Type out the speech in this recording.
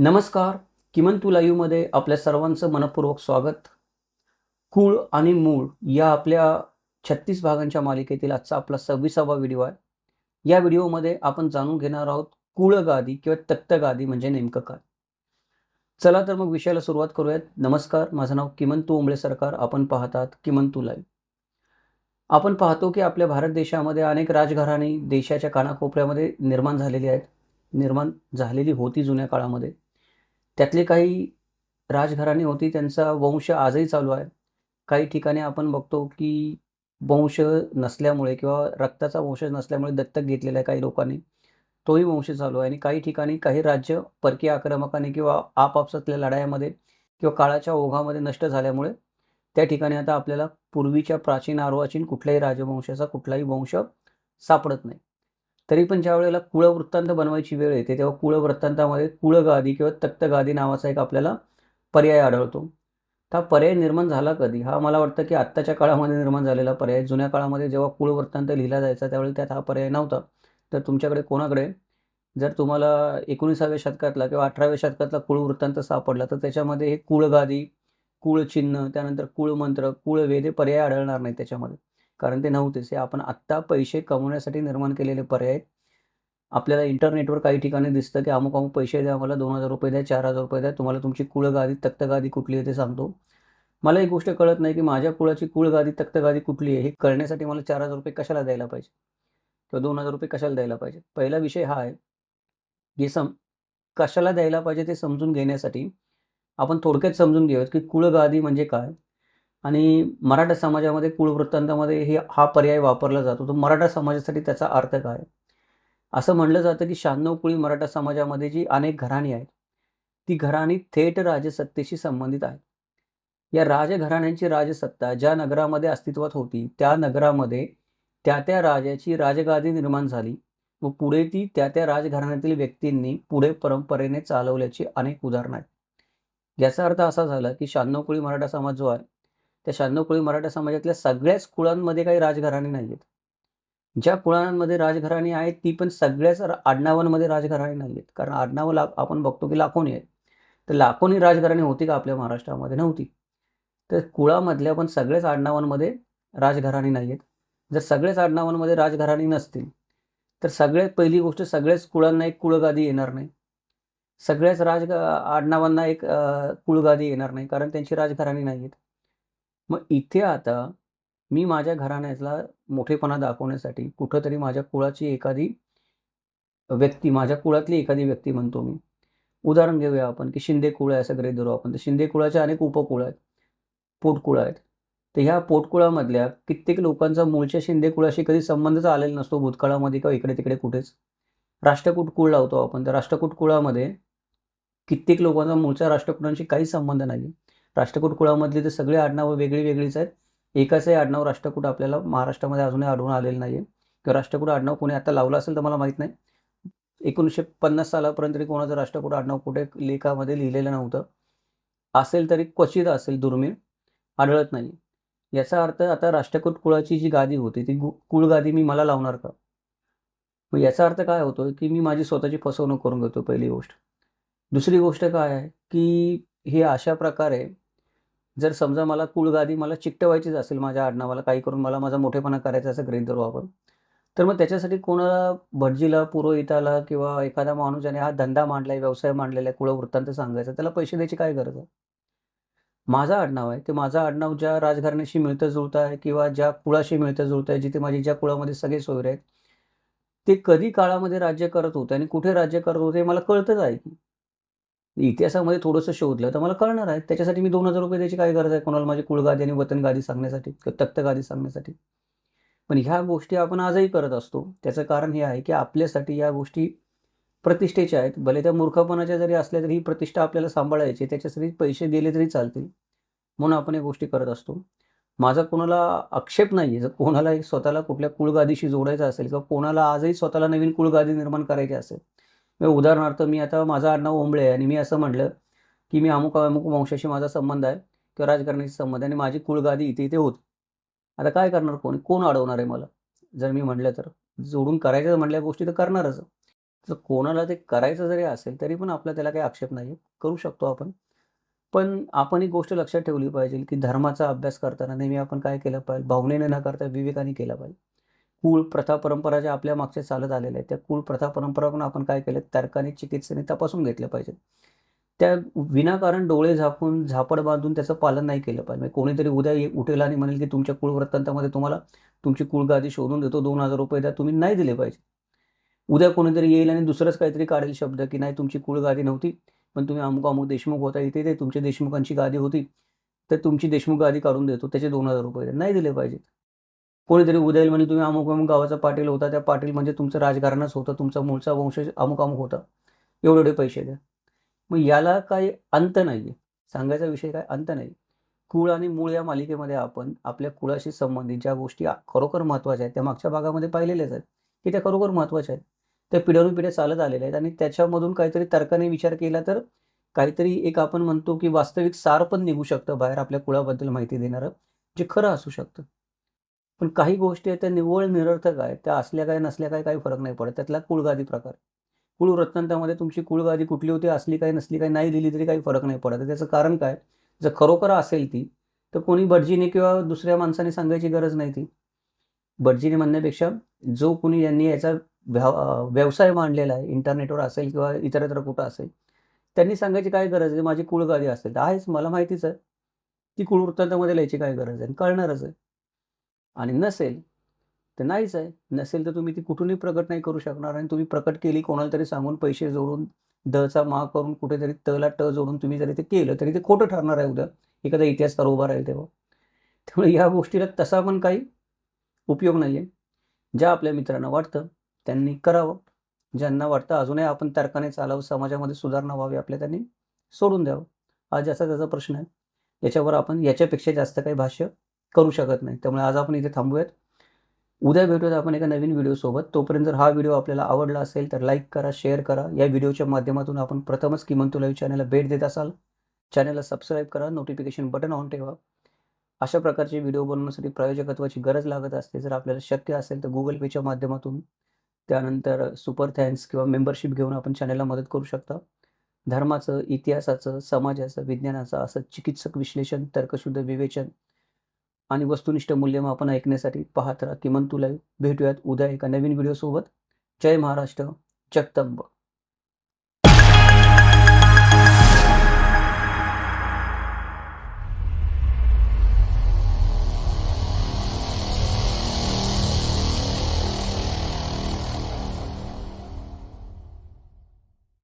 नमस्कार. किमन तू लाईव्हमध्ये आपल्या सर्वांचं मनपूर्वक स्वागत. कुळ आणि मूळ या आपल्या छत्तीस भागांच्या मालिकेतील आजचा आपला सव्वीसावा व्हिडिओ आहे. या व्हिडिओमध्ये आपण जाणून घेणार आहोत कुळगादी किंवा तक्तगादी म्हणजे नेमकं काय. चला तर मग विषयाला सुरुवात करूयात. नमस्कार. माझं नाव किमंतू उंबळे सरकार. आपण पाहतात किमंतू लाईव्ह आपण पाहतो की आपल्या भारत देशामध्ये अनेक राजघराणी देशाच्या कानाकोपऱ्यामध्ये निर्माण झालेली आहेत. निर्माण झालेली होती जुन्या काळामध्ये. त्यातले काही राजघराणी होती त्यांचा वंश आजही चालू आहे. काही ठिकाणी आपण बघतो की वंश नसल्यामुळे किंवा रक्ताचा वंश नसल्यामुळे दत्तक घेतलेला आहे काही लोकांनी. तोही वंश चालू आहे आणि काही ठिकाणी काही राज्य परकीय आक्रमकाने किंवा आपापसातल्या लढायामध्ये किंवा काळाच्या ओघामध्ये नष्ट झाल्यामुळे त्या ठिकाणी आता आपल्याला पूर्वीच्या प्राचीन आरोवाचीन कुठल्याही राजवंशाचा कुठलाही वंश सापडत नाही. तरी पण ज्या वेळेला कुळवृत्तांत बनवायची वेळ येते तेव्हा कुळवृत्तांतामध्ये कुळगादी किंवा तक्तगादी नावाचा एक आपल्याला पर्याय आढळतो. हा पर्याय निर्माण झाला कधी? हा मला वाटतं की आत्ताच्या काळामध्ये निर्माण झालेला पर्याय. जुन्या काळामध्ये जेव्हा कुळवृत्तांत लिहिला जायचा त्यावेळी त्यात हा पर्याय नव्हता. तर तुमच्याकडे कोणाकडे? जर तुम्हाला एकोणीसाव्या शतकातला किंवा अठराव्या शतकातला कुळवृत्तांत सापडला तर त्याच्यामध्ये हे कुळगादी कुळचिन्ह त्यानंतर कुळमंत्र कुळवेद हे पर्याय आढळणार नाही त्याच्यामध्ये. कारण ते नव्हतेच. हे आपण आत्ता पैसे कमवण्यासाठी निर्माण केलेले पर्याय आपल्याला इंटरनेटवर काही ठिकाणी दिसतं की अमुक अमुक पैसे द्या मला दोन हजार रुपये द्या चार हजार रुपये द्या तुम्हाला तुमची कुळगादी तक्तगादी कुठली आहे ते सांगतो. मला एक गोष्ट कळत नाही की माझ्या कुळाची कुळगादी तक्तगादी कुठली आहे? हे कळण्यासाठी मला चार हजार रुपये कशाला द्यायला पाहिजे? किंवा दोन हजार रुपये कशाला द्यायला पाहिजे? पहिला विषय हा आहे की सम कशाला द्यायला पाहिजे ते समजून घेण्यासाठी आपण थोडक्यात समजून घेऊयात की कुळगादी म्हणजे काय? आणि मराठा समाजामध्ये कुळवृत्तांतामध्ये हे हा पर्याय वापरला जातो. तर मराठा समाजासाठी त्याचा अर्थ काय? असं म्हणलं जातं की शहाण्णव कुळी मराठा समाजामध्ये जी अनेक घराणी आहेत ती घराणी थेट राजसत्तेशी संबंधित आहेत. या राजघराण्यांची राजसत्ता ज्या नगरामध्ये अस्तित्वात होती त्या नगरामध्ये त्या त्या राजाची राजगादी निर्माण झाली व पुढे ती त्या त्या राजघराण्यातील व्यक्तींनी पुढे परंपरेने चालवल्याची अनेक उदाहरणं आहेत. याचा अर्थ असा झाला की शहाण्णव कुळी मराठा समाज जो आहे त्या शहाण्णव कुळी मराठा समाजातल्या सगळ्याच कुळांमध्ये काही राजघराणी नाही आहेत ज्या कुळांमध्ये राजघराणी आहेत ती पण सगळ्याच आडनावांमध्ये राजघराणी नाही आहेत कारण आडनावं ला आपण बघतो की लाखोनी आहेत. तर लाखोनी राजघराणी होती का आपल्या महाराष्ट्रामध्ये? नव्हती. तर कुळामधल्या पण सगळ्याच आडनावांमध्ये राजघराणी नाही आहेत जर सगळ्याच आडनावांमध्ये राजघराणी नसतील तर सगळ्यात पहिली गोष्ट सगळ्याच कुळांना एक कुळगादी येणार नाही. सगळ्याच राज आडनावांना एक कुळगादी येणार नाही. कारण त्यांची राजघराणी नाही आहेत मग इथे आता मी माझ्या घराण्याला मोठेपणा दाखवण्यासाठी कुठंतरी माझ्या कुळाची एखादी व्यक्ती माझ्या कुळातली एखादी व्यक्ती म्हणतो मी. उदाहरण घेऊया आपण की शिंदे कुळ आहे असं गृहित धरू आपण. तर शिंदे कुळाचे अनेक उपकुळ आहेत. पोटकुळ आहेत. तर ह्या पोटकुळामधल्या कित्येक लोकांचा मूळच्या शिंदे कुळाशी कधी संबंधच आलेला नसतो भूतकाळामध्ये किंवा इकडे तिकडे कुठेच. राष्ट्रकूट कुळ लावतो आपण. तर राष्ट्रकूट कुळामध्ये कित्येक लोकांचा मूळच्या राष्ट्रकुटांशी काही संबंध नाही राष्ट्रकूट कुळामधली तर सगळे आडनावं वेगळी वेगळीच आहेत. एकाचंही आडनाव राष्ट्रकूट आपल्याला महाराष्ट्रामध्ये अजूनही आढळून आलेलं नाही आहे किंवा राष्ट्रकूट आडनाव कोणी आता लावलं असेल तर मला माहीत नाही. एकोणीसशे पन्नास सालापर्यंत तरी कोणाचं राष्ट्रकूट आडनाव कुठे लेखामध्ये लिहिलेलं नव्हतं. असेल तरी क्वचित असेल दुर्मिळ. आढळत नाही. याचा अर्थ आता राष्ट्रकूट कुळाची जी गादी होती ती कुळगादी मी मला लावणार का? मग याचा अर्थ काय होतो की मी माझी स्वतःची फसवणूक करून घेतो पहिली गोष्ट. दुसरी गोष्ट काय आहे की हे अशा प्रकारे जर समजा मला कुळगादी मला चिकटवायचीच असेल माझ्या आडनावाला काही करून मला माझा मोठेपणा करायचा असं गृहित धरू आपण तर मग त्याच्यासाठी कोणाला भटजीला पुरोहिताला किंवा एखादा माणूस ज्याने हा धंदा मांडला आहे व्यवसाय मांडलेला आहे कुळवृत्तांत सांगायचा त्याला पैसे द्यायची काय गरज आहे? माझं आडनाव आहे ते माझं आडनाव ज्या राजघराण्याशी मिळतं जुळतं आहे किंवा ज्या कुळाशी मिळतं जुळतं आहे जिथे माझी ज्या कुळामध्ये सगळे सोयरे आहेत ते कधी काळामध्ये राज्य करत होते आणि कुठे राज्य करत होते मला कळतच आहे की इतिहासामध्ये थोडंसं शोधलं तर मला कळणार आहे. त्याच्यासाठी मी दोन हजार रुपये द्यायची काय गरज आहे? कोणाला माझी कुळगादी आणि वतनगादी सांगण्यासाठी किंवा तक्तगादी सांगण्यासाठी? पण ह्या गोष्टी आपण आजही करत असतो. त्याचं कारण हे आहे की आपल्यासाठी या गोष्टी प्रतिष्ठेच्या आहेत. भले त्या मूर्खपणाच्या जरी असल्या तरी ही प्रतिष्ठा आपल्याला सांभाळायची त्याच्यासाठी पैसे दिले तरी चालतील. म्हणून आपण या गोष्टी करत असतो. माझा कोणाला आक्षेप नाही आहे जर कोणाला स्वतःला कुठल्या कुळगादीशी जोडायचं असेल किंवा कोणाला आजही स्वतःला नवीन कुळगादी निर्माण करायची असेल उदाहरणार्थ मी आता माझं आडनाव ओंबळे आहे आणि मी असं म्हटलं की मी अमुक अमुक वंशाशी माझा संबंध आहे किंवा राजकारणाशी संबंध आहे आणि माझी कुळगादी इथे इथे होती. आता काय करणार कोणी? कोण अडवणार आहे मला? जर मी म्हटलं तर. जोडून करायचं म्हणल्या गोष्टी तर करणारच. तर कोणाला ते करायचं जरी असेल तरी पण आपला त्याला काही आक्षेप नाही. करू शकतो आपण. पण आपण एक गोष्ट लक्षात ठेवली पाहिजे की धर्माचा अभ्यास करताना नेहमी आपण काय केलं पाहिजे? भावनेने न करता विवेकाने केला पाहिजे. कुळ प्रथा परंपरा ज्या आपल्या मागच्या चालत आलेल्या आहेत त्या कुळ प्रथा परंपरा पण आपण काय केलं तर्काने चिकित्सेने तपासून घेतल्या पाहिजेत. त्या विनाकारण डोळे झाकून झापड बांधून त्याचं पालन नाही केलं पाहिजे. म्हणजे कोणीतरी उद्या ये- उठेल आणि म्हणेल की तुमच्या कुळ वृत्तांतामध्ये तुम्हाला तुमची कुळगादी शोधून देतो दोन हजार रुपये द्या तुम्ही नाही दिले पाहिजे. उद्या कोणीतरी येईल आणि दुसरंच काहीतरी काढेल शब्द की नाही तुमची कुळगादी नव्हती पण तुम्ही अमुक अमुक देशमुख होता इथे ते तुमच्या देशमुखांची गादी होती तर तुमची देशमुख गादी काढून देतो त्याचे दोन हजार रुपये नाही दिले पाहिजेत. कोणीतरी उद्या येईल म्हणजे तुम्ही अमुक अमुक गावाचा पाटील होता त्या पाटील म्हणजे तुमचं राजकारणच होतं तुमचा मूळचा वंशज अमुक अमुक होता. एवढे एवढे पैसे द्या. मग याला काही अंत नाही आहे सांगायचा विषय काय? अंत नाही कुळ आणि मूळ या मालिकेमध्ये आपण आपल्या कुळाशी संबंधित ज्या गोष्टी खरोखर महत्त्वाच्या आहेत त्या मागच्या भागामध्ये पाहिलेल्याच आहेत. की त्या खरोखर महत्त्वाच्या आहेत. त्या पिढ्यावरून पिढ्या चालत आलेल्या आहेत आणि त्याच्यामधून काहीतरी तर्काने विचार केला तर काहीतरी एक आपण म्हणतो की वास्तविक सार पण निघू शकतं बाहेर आपल्या कुळाबद्दल माहिती देणारं जे खरं असू शकतं. पण काही गोष्टी आहेत त्या निव्वळ निरर्थक आहेत. त्या असल्या काय नसल्या काय काही फरक नाही पडत. त्यातला कुळगादी प्रकार. कुळवृत्तांतामध्ये तुमची कुळगादी कुठली होती असली काय नसली काय नाही दिली तरी काही फरक नाही पडत. त्याचं कारण काय? जर खरोखर असेल ती तर कोणी भटजीने किंवा दुसऱ्या माणसाने सांगायची गरज नाही ती. भटजीने म्हणण्यापेक्षा जो कोणी यांनी याचा व्यवसाय मांडलेला आहे इंटरनेटवर असेल किंवा इतरत्र कुठं असेल त्यांनी सांगायची काय गरज आहे? माझी कुळगादी असेल तर आहेच. मला माहितीच आहे. ती कुळवृत्तांतामध्ये लिहायची काय गरज आहे? आणि कळणारच आहे. आणि नसेल तर नाहीच आहे. नसेल तर तुम्ही ती कुठूनही प्रकट नाही करू शकणार आणि तुम्ही प्रकट केली कोणाला तरी सांगून पैसे जोडून दचा मा करून कुठेतरी तला ट जोडून तुम्ही जरी ते केलं तरी ते खोटं ठरणार आहे उद्या. एखादा इतिहासकार उभा राहील तेव्हा. त्यामुळे या गोष्टीला तसा पण काही उपयोग नाही आहे ज्या आपल्या मित्रांना वाटतं त्यांनी करावं. ज्यांना वाटतं अजूनही आपण तर्काने चालावं समाजामध्ये सुधारणा व्हावी आपल्या त्यांनी सोडून द्यावं. हा ज्याचा त्याचा प्रश्न आहे. याच्यावर आपण याच्यापेक्षा जास्त काही भाष्य करू शकत नाही. त्यामुळे आज आपण इथे थांबूयात. उद्या भेटूयात आपण एका नवीन व्हिडिओसोबत तोपर्यंत जर हा व्हिडिओ आपल्याला आवडला असेल तर लाईक करा शेअर करा. या व्हिडिओच्या माध्यमातून आपण प्रथमच किमान तुला चॅनलला भेट देत असाल. चॅनलला सबस्क्राईब करा नोटिफिकेशन बटन ऑन ठेवा. अशा प्रकारचे व्हिडिओ बनवण्यासाठी प्रायोजकत्वाची गरज लागत असते. जर आपल्याला शक्य असेल तर गुगल पेच्या माध्यमातून. त्यानंतर सुपर थँक्स किंवा मेंबरशिप घेऊन आपण चॅनलला मदत करू शकता. धर्माचं इतिहासाचं समाजाचं विज्ञानाचं असं चिकित्सक विश्लेषण तर्कशुद्ध विवेचन आणि वस्तुनिष्ठ मूल्यमापन ऐकण्यासाठी पाहत राहा. किमान तुला भेटूयात उद्या एका नवीन व्हिडिओसोबत. जय महाराष्ट्र. जगदंब.